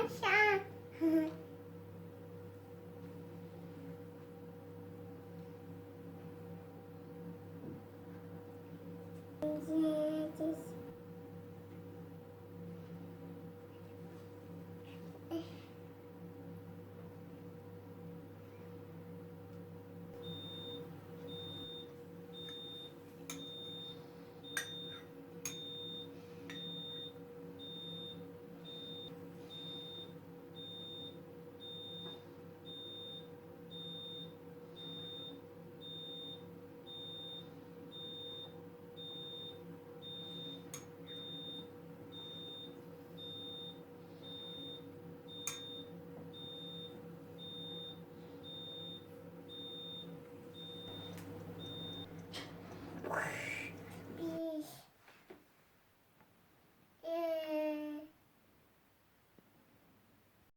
aşağı. Jesus.